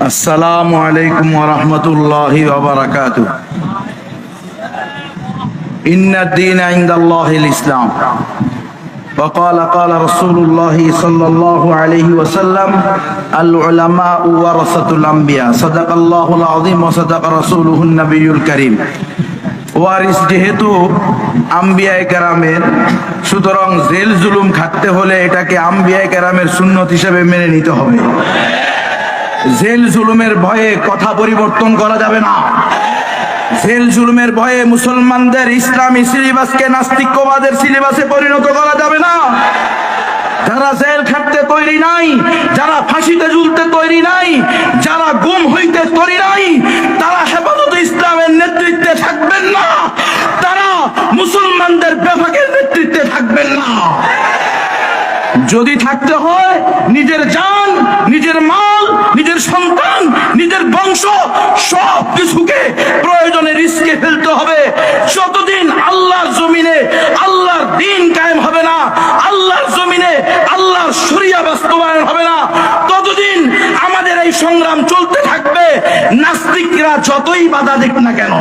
السلام عليكم ورحمة الله وبركاته إن الدين عند الله الإسلام وقال قال رسول الله صلى الله عليه وسلم العلماء ورثة الأنبياء صدق الله العظيم وصدق رسوله النبي الكريم ওয়ারিস যেহেতু আম্বিয়ায় কেরামের সুতরাং জেল জুলুম খাটতে হলে এটাকে আম্বিয়ায় কেরামের সুন্নত হিসেবে মেনে নিতে হবে জেল জুলুমের ভয়ে কথা পরিবর্তন করা যাবে না। জেল জুলুমের ভয়ে মুসলমানদের ইসলামী সিলেবাসকে নাস্তিক্যবাদের সিলেবাসে পরিণত করা যাবে না। যারা জেল খাটতে তৈরি নাই, যারা ফাঁসিতে ঝুলতে তৈরি নাই, যারা গুম হইতে তৈরি নাই, তারা হেফাজত ইসলামের নেতৃত্বে থাকবেন না। তারা মুসলমানদের বেফাকের নেতৃত্বে থাকবেন না। যদি থাকতে হয় হবে যতদিন আল্লাহর জমিনে আল্লাহর দিন কায়েম হবে না, আল্লাহর জমিনে আল্লাহর সুরিয়া বাস্তবায়ন হবে না, ততদিন আমাদের এই সংগ্রাম চলতে থাকবে। নাস্তিকরা যতই বাধা দিক না কেন।